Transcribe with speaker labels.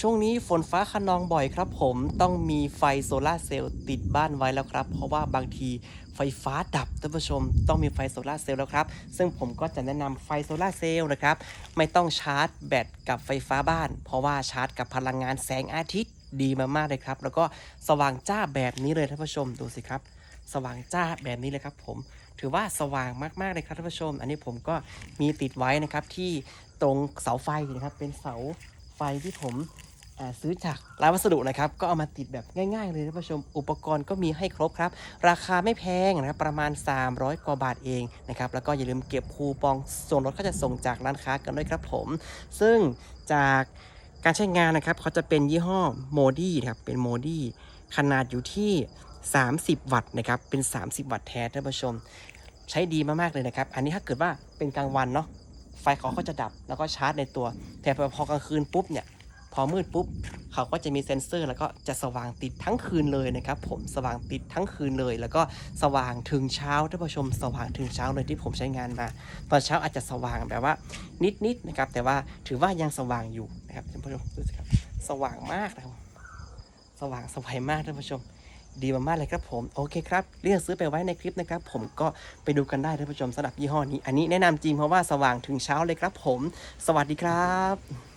Speaker 1: ช่วงนี้ฝนฟ้าคะนองบ่อยครับผมต้องมีไฟโซลาเซลล์ติดบ้านไว้แล้วครับ เพราะว่าบางทีไฟฟ้าดับท่านผู้ชม ต้องมีไฟโซลาเซลล์แล้วครับ ซึ่งผมก็จะแนะนำไฟโซลาเซลล์นะครับ ไม่ต้องชาร์จแบตกับไฟฟ้าบ้าน เพราะว่าชาร์จกับพลังงานแสงอาทิตย์ดีมากๆเลยครับ แล้วก็สว่างจ้าแบบนี้เลยท่านผู้ชมดูสิครับ สว่างจ้าแบบนี้เลยครับผมถือว่าสว่างมากๆเลยครับท่านผู้ชม อันนี้ผมก็มีติดไว้นะครับที่ตรงเสาไฟนะครับเป็นเสา ไฟที่ผมซื้อจากร้านวัสดุนะครับ ก็เอามาติดแบบง่าย ๆ เลยท่านผู้ชม อุปกรณ์ก็มีให้ครบครับ ราคาไม่แพงนะครับ ประมาณ 300 กว่าบาทเองนะครับ แล้วก็อย่าลืมเก็บคูปองส่วนลดก็จะส่งจากร้านค้ากันด้วยครับผม ซึ่งจากการใช้งานนะครับเขาจะเป็นยี่ห้อโมดี้นะครับ เป็นโมดี้ขนาดอยู่ที่ 30 วัตต์นะครับ เป็น 30 วัตต์แท้ท่านผู้ชม ใช้ดีมากๆเลยนะครับ อันนี้ถ้าเกิดว่าเป็นกลางวันเนาะ ไฟเขาก็จะดับแล้วก็ชาร์จในตัว แต่พอกลางคืนปุ๊บเนี่ยพอมืดปุ๊บเขาก็จะมีเซ็นเซอร์ แล้วก็จะสว่างติดทั้งคืนเลยนะครับผมสว่างติดทั้งคืนเลย แล้วก็สว่างถึงเช้าท่านผู้ชมสว่างถึงเช้าเลยที่ผมใช้งานมา ตอนเช้าอาจจะสว่างแบบว่านิดๆนะครับ แต่ว่าถือว่ายังสว่างอยู่นะครับท่านผู้ชมดูสิครับสว่างมากนะครับสว่างสวยมากท่านผู้ชม ดีมากๆเลยครับผมโอเคครับเรื่องซื้อไปไว้ในคลิปนะครับ ผมก็ไปดูกันได้ท่านผู้ชมสำหรับยี่ห้อนี้ อันนี้แนะนำจริงเพราะว่าสว่างถึงเช้าเลยครับผม สวัสดีครับ